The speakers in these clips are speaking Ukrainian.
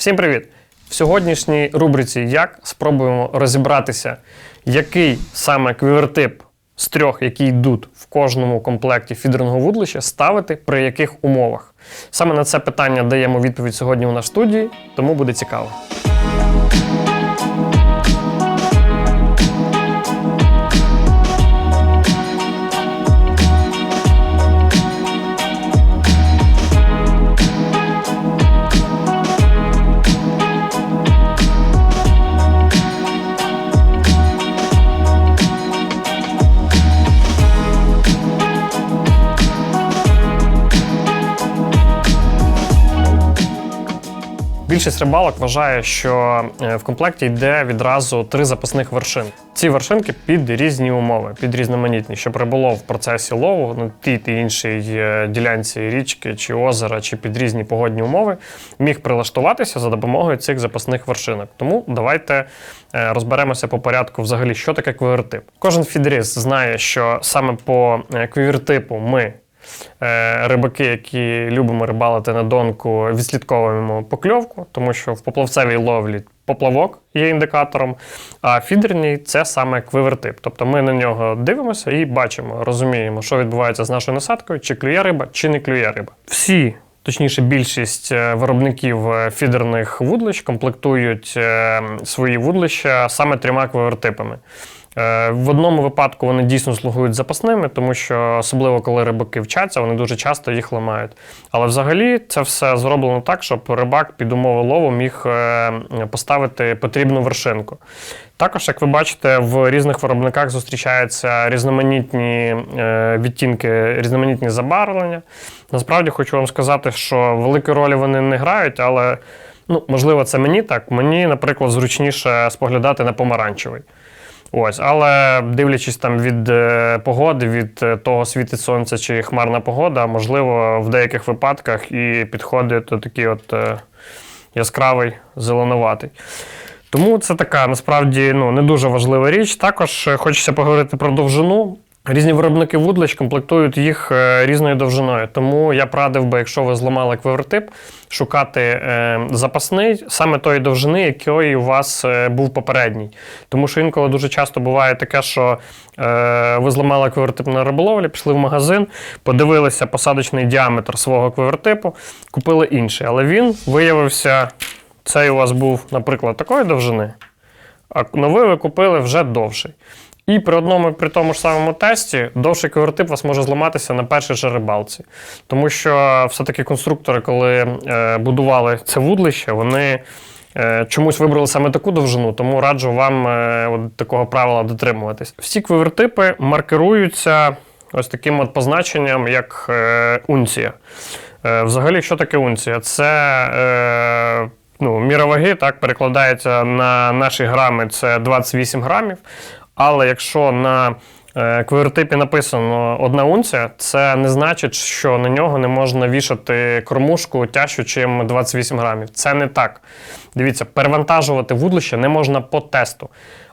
Всім привіт! В сьогоднішній рубриці Як спробуємо розібратися, який саме квівертип з трьох, які йдуть в кожному комплекті фідерного вудлища, ставити при яких умовах. Саме на це питання даємо відповідь сьогодні у нас в студії, тому буде цікаво. Більшість рибалок вважає, що е, в комплекті йде відразу три запасних вершин. Ці вершинки під різні умови, під різноманітні, щоб риболов в процесі лову на тій та іншій е, ділянці річки чи озера, чи під різні погодні умови міг прилаштуватися за допомогою цих запасних вершинок. Тому давайте е, розберемося по порядку, взагалі, що таке квівертип. Кожен фідеріст знає, що саме по квівертипу ми рибаки, які любимо рибалити на донку, відслідковуємо покльовку, тому що в поплавцевій ловлі поплавок є індикатором, а фідерній це саме квивертип. Тобто ми на нього дивимося і бачимо, розуміємо, що відбувається з нашою насадкою, чи клює риба, чи не клює риба. Всі. Точніше, більшість е, виробників е, фідерних вудлищ комплектують е, свої вудлища саме трьома квивертипами. Е, В одному випадку вони дійсно слугують запасними, тому що особливо коли рибаки вчаться, вони дуже часто їх ламають. Але взагалі це все зроблено так, щоб рибак під умови лову міг е, поставити потрібну вершинку. Також, як ви бачите, в різних виробниках зустрічаються різноманітні е, відтінки, різноманітні забарвлення. Насправді хочу вам сказати, що великої ролі вони не грають, але ну, можливо, це мені так. Мені, наприклад, зручніше споглядати на помаранчевий. Ось, але дивлячись там від е, погоди, від е, того світить сонце чи хмарна погода, можливо, в деяких випадках і підходить такий от е, яскравий зеленуватий. Тому це така насправді ну, не дуже важлива річ. Також хочеться поговорити про довжину. Різні виробники вудлищ комплектують їх е, різною довжиною. Тому я б радив би, якщо ви зламали квивертип, шукати е, запасний саме тої довжини, якої у вас е, був попередній. Тому що інколи дуже часто буває таке, що ви зламали квивертип на риболовлі, пішли в магазин, подивилися посадочний діаметр свого квивертипу, купили інший. Але він виявився, цей у вас був, наприклад, такої довжини, а новий ви купили вже довший. І при одному при тому ж самому тесті довший квертип у вас може зламатися на першій же рибалці. Тому що все-таки конструктори, коли е, будували це вудлище, вони е, чомусь вибрали саме таку довжину, тому раджу вам е, от такого правила дотримуватись. Всі квивертипи маркируються ось таким от позначенням, як е, унція. Е, взагалі, що таке унція? Це. Е, Ну, міра ваги так перекладається на наші грами це 28 грамів. Але якщо на Квертипі написано одна унція, це не значить, що на нього не можна вішати кормушку тяжчу, чим 28 грамів. Це не так. Дивіться, перевантажувати вудлище не можна по тесту.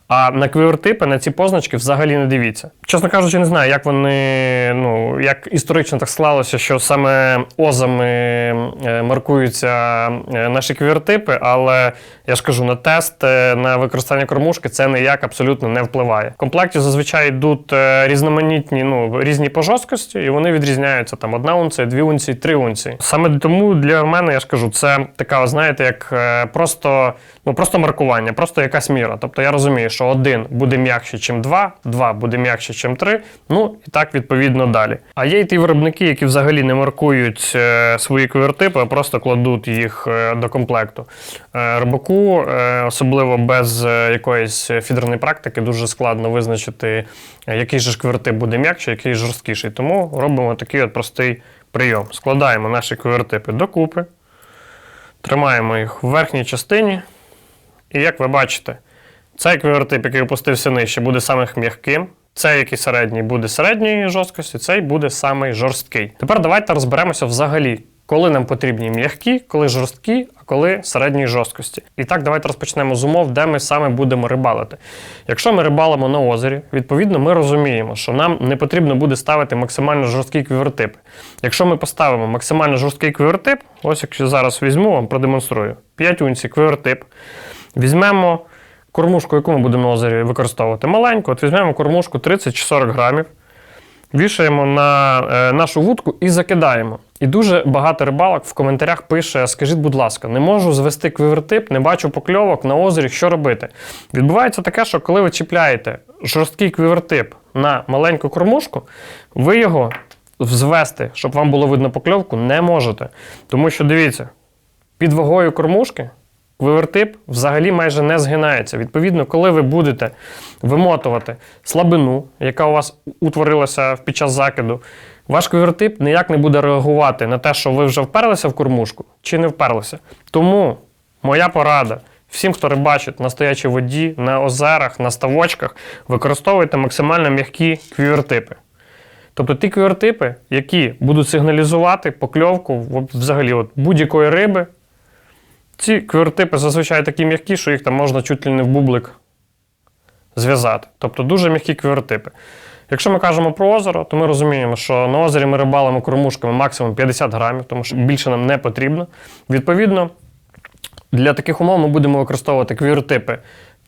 А на квівертипи, на ці позначки взагалі не дивіться. Чесно кажучи, не знаю, як вони, ну, як історично так склалося, що саме озами е, маркуються е, наші квівертипи, але я ж кажу, на тест, е, на використання кормушки це ніяк абсолютно не впливає. В комплекті зазвичай йдуть різноманітні, ну, різні по жорсткості, і вони відрізняються там одна унція, дві унції, три унції. Саме тому для мене, я ж кажу, це така, знаєте, як просто, ну, просто маркування, просто якась міра. Тобто я розумію, що один буде м'якше, ніж два, два буде м'якше, ніж три, ну і так відповідно далі. А є й ті виробники, які взагалі не маркують е, свої квівертипи, а просто кладуть їх е, до комплекту. Е, рибаку, особливо без якоїсь фідерної практики, дуже складно визначити, який же ж квівертип буде м'якший, який жорсткіший. Тому робимо такий от простий прийом. Складаємо наші квівертипи докупи, тримаємо їх в верхній частині. І як ви бачите, цей квівертип, який опустився нижче, буде самих м'яким. Цей, який середній, буде середньої жорсткості, цей буде самий жорсткий. Тепер давайте розберемося взагалі, коли нам потрібні м'які, коли жорсткі, а коли середньої жорсткості. І так, давайте розпочнемо з умов, де ми саме будемо рибалити. Якщо ми рибалимо на озері, відповідно, ми розуміємо, що нам не потрібно буде ставити максимально жорсткі квівертипи. Якщо ми поставимо максимально жорсткий квівертип, ось якщо зараз візьму, вам продемонструю 5 унцій квівертип, візьмемо кормушку, яку ми будемо озері використовувати маленьку, от візьмемо кормушку 30 чи 40 грамів вішаємо на е, нашу вудку і закидаємо. І дуже багато рибалок в коментарях пише: скажіть, будь ласка, не можу звести квівертип, не бачу покльовок на озері, що робити. Відбувається таке, що коли ви чіпляєте жорсткий квівертип на маленьку кормушку, ви його звести, щоб вам було видно покльовку, не можете. Тому що дивіться, під вагою кормушки квивертип взагалі майже не згинається. Відповідно, коли ви будете вимотувати слабину, яка у вас утворилася під час закиду, ваш квивертип ніяк не буде реагувати на те, що ви вже вперлися в кормушку чи не вперлися. Тому моя порада. Всім, хто рибачить на стоячій воді, на озерах, на ставочках, використовуйте максимально м'які квівертипи. Тобто ті квівертипи, які будуть сигналізувати покльовку взагалі от будь-якої риби. Ці квівертипи зазвичай такі м'які, що їх там можна чуть ли не в бублик зв'язати. Тобто дуже м'які квівертипи. Якщо ми кажемо про озеро, то ми розуміємо, що на озері ми рибалимо кормушками максимум 50 грамів, тому що більше нам не потрібно. Відповідно, для таких умов ми будемо використовувати квівертипи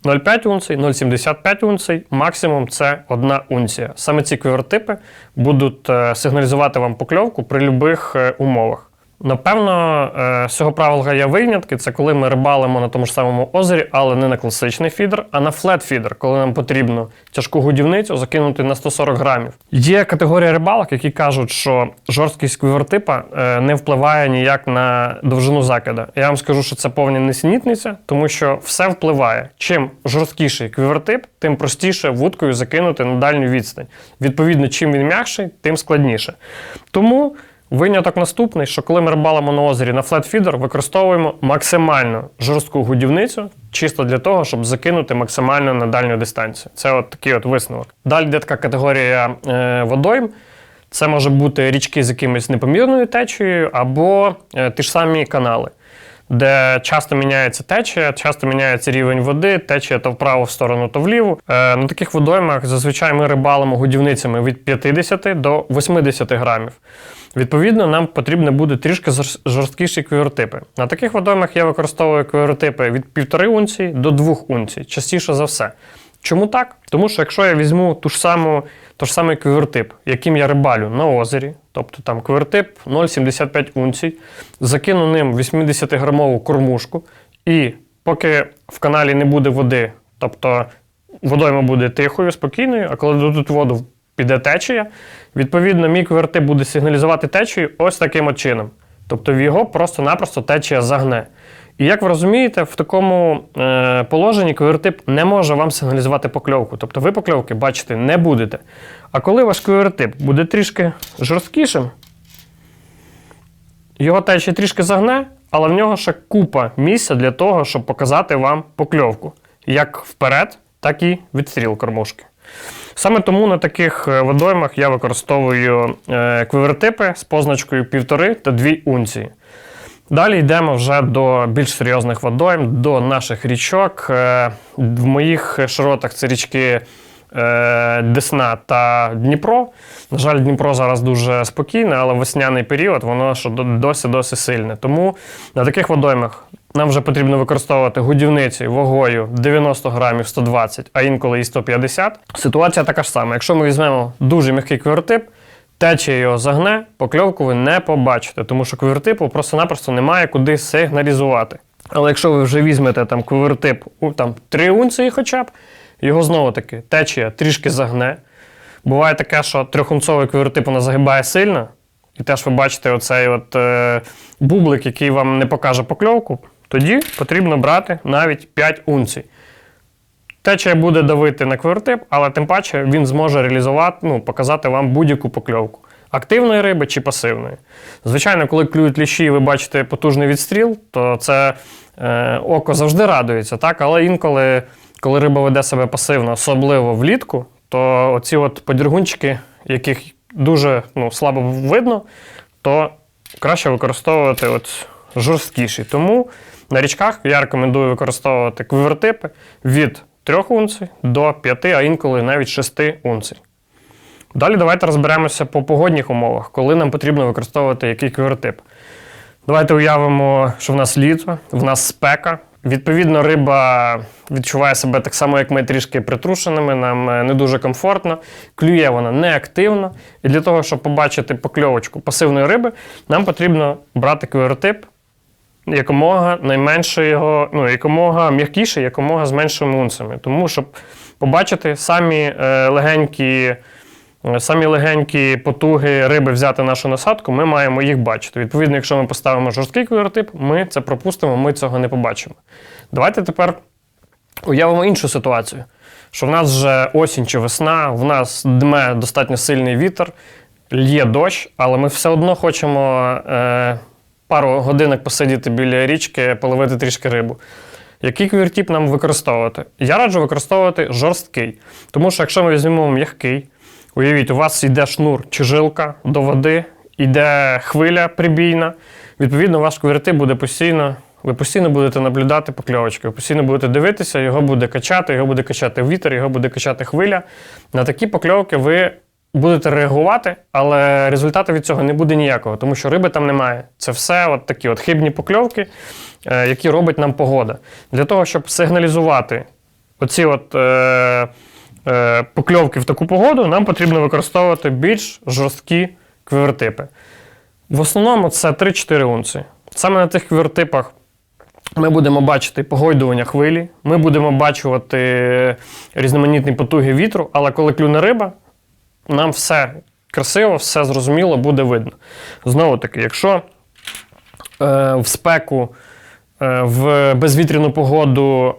0,5 унцій, 0,75 унцій, максимум це 1 унція. Саме ці квівертипи будуть е, сигналізувати вам покльовку при будь-яких умовах. Напевно, е, з цього правила є винятки. Це коли ми рибалимо на тому ж самому озері, але не на класичний фідер, а на флет-фідер, коли нам потрібно тяжку годівницю закинути на 140 грамів. Є категорія рибалок, які кажуть, що жорсткість квівертипа е, не впливає ніяк на довжину закида. Я вам скажу, що це повна несенітниця, тому що все впливає. Чим жорсткіший квівертип, тим простіше вудкою закинути на дальню відстань. Відповідно, чим він м'якший, тим складніше. Тому. Виняток наступний, що коли ми рибалимо на озері на флетфідер, використовуємо максимально жорстку годівницю, чисто для того, щоб закинути максимально на дальню дистанцію. Це от такий от висновок. Далі йде така категорія е, водойм. Це може бути річки з якимось непомірною течією, або е, ті ж самі канали, де часто міняється течія, часто міняється рівень води, течія то вправо в сторону, то вліву. Е, на таких водоймах зазвичай ми рибалимо годівницями від 50 до 80 грамів. Відповідно, нам потрібно буде трішки жорсткіші квіортипи. На таких водоймах я використовую квіортипи від 1,5 унції до 2 унцій, частіше за все. Чому так? Тому що якщо я візьму ту ж саму, ту ж самий квівертип, яким я рибалю на озері, тобто там квівертип 0,75 унцій, закину ним 80-грамову кормушку, і поки в каналі не буде води, тобто водойма буде тихою, спокійною, а коли дадуть воду піде течія. Відповідно, мій квертип буде сигналізувати течію ось таким от чином. Тобто в його просто-напросто течія загне. І як ви розумієте, в такому е, положенні квертип не може вам сигналізувати покльовку. Тобто ви покльовки бачити не будете. А коли ваш квертип буде трішки жорсткішим, його течія трішки загне, але в нього ще купа місця для того, щоб показати вам покльовку. Як вперед, так і відстріл кормушки. Саме тому на таких е, водоймах я використовую е, з позначкою 1,5 та 2 унції. Далі йдемо вже до більш серйозних водойм, до наших річок. Е, в моїх широтах це річки Десна та Дніпро. На жаль, Дніпро зараз дуже спокійне, але весняний період воно досі-досі сильне. Тому на таких водоймах нам вже потрібно використовувати годівниці вагою 90 грамів 120, а інколи і 150. Ситуація така ж сама. Якщо ми візьмемо дуже м'який квертип, течія його загне, покльовку ви не побачите, тому що квертипу просто-напросто немає куди сигналізувати. Але якщо ви вже візьмете там квертип там, 3 унції хоча б, його знову таки течія трішки загне. Буває таке, що трьохунцовий квертип вона загибає сильно. І теж ви бачите оцей от е, бублик, який вам не покаже покльовку. Тоді потрібно брати навіть 5 унцій. Течія буде давити на квертип, але тим паче він зможе реалізувати, ну, показати вам будь-яку покльовку. Активної риби чи пасивної. Звичайно, коли клюють ліщі і ви бачите потужний відстріл, то це е, око завжди радується. так? Але інколи, коли риба веде себе пасивно, особливо влітку, то оці от подіргунчики, яких дуже ну, слабо видно, то краще використовувати от жорсткіші. Тому на річках я рекомендую використовувати квівертипи від 3 унцій до 5, а інколи навіть 6 унцій. Далі давайте розберемося по погодних умовах, коли нам потрібно використовувати який квівертип. Давайте уявимо, що в нас літо, в нас спека. Відповідно, риба відчуває себе так само, як ми трішки притрушеними, нам е, не дуже комфортно, клює вона неактивно. І для того, щоб побачити покльовочку пасивної риби, нам потрібно брати квіротип якомога найменше його, ну, якомога м'якіше, якомога з меншими унцями. Тому, щоб побачити самі е, легенькі. Е, Самі легенькі потуги риби взяти нашу насадку, ми маємо їх бачити. Відповідно, якщо ми поставимо жорсткий квіротип, ми це пропустимо, ми цього не побачимо. Давайте тепер уявимо іншу ситуацію: що в нас вже осінь чи весна, в нас дме достатньо сильний вітер, лє дощ, але ми все одно хочемо е, пару годинок посидіти біля річки, половити трішки рибу. Який квіртіп нам використовувати? Я раджу використовувати жорсткий. Тому що якщо ми візьмемо м'який, уявіть, у вас йде шнур чи жилка до води, йде хвиля прибійна, відповідно, ваш квіртип буде постійно. Ви постійно будете наблюдати покльовочки, ви постійно будете дивитися, його буде качати, його буде качати вітер, його буде качати хвиля. На такі покльовки ви будете реагувати, але результату від цього не буде ніякого, тому що риби там немає. Це все от такі от хибні покльовки, е, які робить нам погода. Для того, щоб сигналізувати оці от, е, е, покльовки в таку погоду, нам потрібно використовувати більш жорсткі квівертипи. В основному це 3-4 унції. Саме на тих квівертипах ми будемо бачити погойдування хвилі, ми будемо бачувати різноманітні потуги вітру, але коли клюне риба, нам все красиво, все зрозуміло буде видно. Знову таки, якщо е, в спеку, е, в безвітряну погоду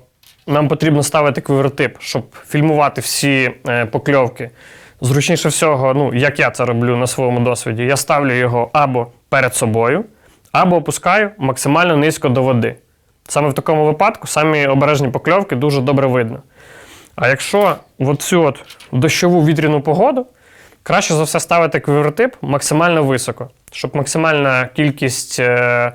нам потрібно ставити квівертип, щоб фільмувати всі е, покльовки. Зручніше всього, ну, як я це роблю на своєму досвіді, я ставлю його або перед собою, або опускаю максимально низько до води. Саме в такому випадку самі обережні покльовки дуже добре видно. А якщо в цю от дощову вітряну погоду, краще за все ставити квівертип максимально високо, щоб максимальна кількість е,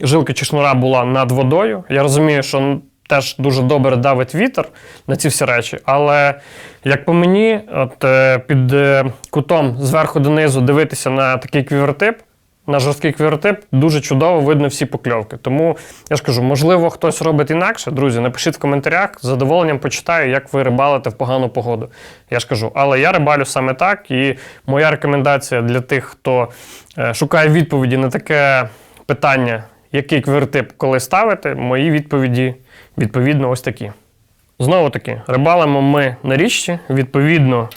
жилки чи шнура була над водою. Я розумію, що теж дуже добре давить вітер на ці всі речі, але як по мені, от е, під е, кутом зверху донизу дивитися на такий квівертип, на жорсткий квіротип дуже чудово видно всі покльовки. Тому я ж кажу, можливо, хтось робить інакше. Друзі, напишіть в коментарях, з задоволенням почитаю, як ви рибалите в погану погоду. Я ж кажу, але я рибалю саме так, і моя рекомендація для тих, хто е, шукає відповіді на таке питання, який квіртип коли ставити, мої відповіді відповідно ось такі. Знову таки, рибалимо ми на річці, відповідно,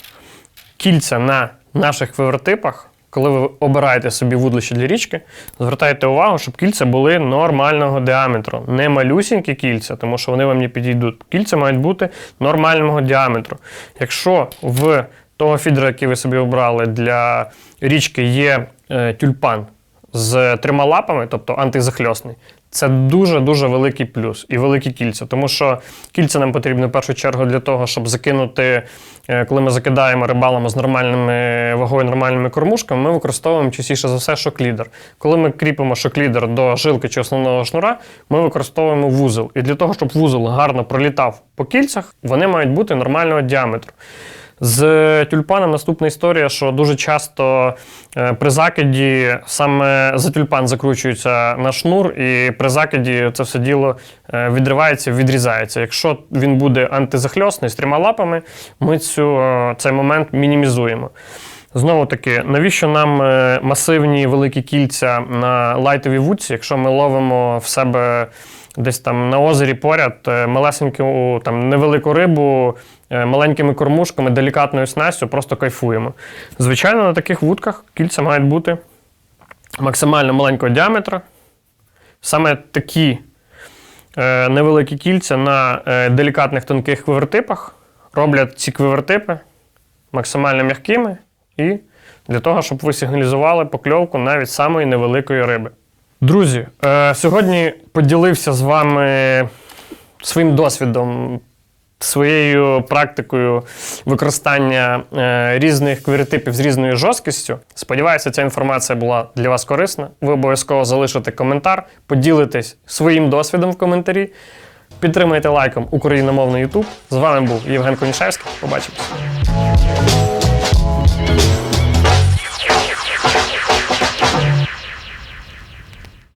кільця на наших квівертипах, коли ви обираєте собі вудлище для річки, звертайте увагу, щоб кільця були нормального діаметру. Не малюсінькі кільця, тому що вони вам не підійдуть. Кільця мають бути нормального діаметру. Якщо в того фідера, який ви собі обрали для річки, є е, тюльпан з трьома лапами, тобто антизахльосний, це дуже-дуже великий плюс і великі кільця. Тому що кільця нам потрібні в першу чергу для того, щоб закинути, е, коли ми закидаємо рибалами з нормальними вагою, нормальними кормушками, ми використовуємо частіше за все шоклідер. Коли ми кріпимо шоклідер до жилки чи основного шнура, ми використовуємо вузол. І для того, щоб вузол гарно пролітав по кільцях, вони мають бути нормального діаметру. З тюльпаном наступна історія, що дуже часто е, при закиді саме за тюльпан закручується на шнур, і при закиді це все діло е, відривається, відрізається. Якщо він буде антизахльосний з трьома лапами, ми цю, е, цей момент мінімізуємо. Знову таки, навіщо нам масивні великі кільця на лайтовій вудці, якщо ми ловимо в себе десь там на озері поряд е, малесеньку там невелику рибу е, маленькими кормушками, делікатною снастю, просто кайфуємо. Звичайно, на таких вудках кільця мають бути максимально маленького діаметра. Саме такі е, невеликі кільця на делікатних тонких квивертипах роблять ці квивертипи максимально м'якими і для того, щоб ви сигналізували покльовку навіть самої невеликої риби. Друзі, е, сьогодні поділився з вами своїм досвідом своєю практикою використання е, різних квіритипів з різною жорсткістю. Сподіваюся, ця інформація була для вас корисна. Ви обов'язково залишите коментар, поділитесь своїм досвідом в коментарі. Підтримайте лайком україномовний YouTube. З вами був Євген Конішевський. Побачимось.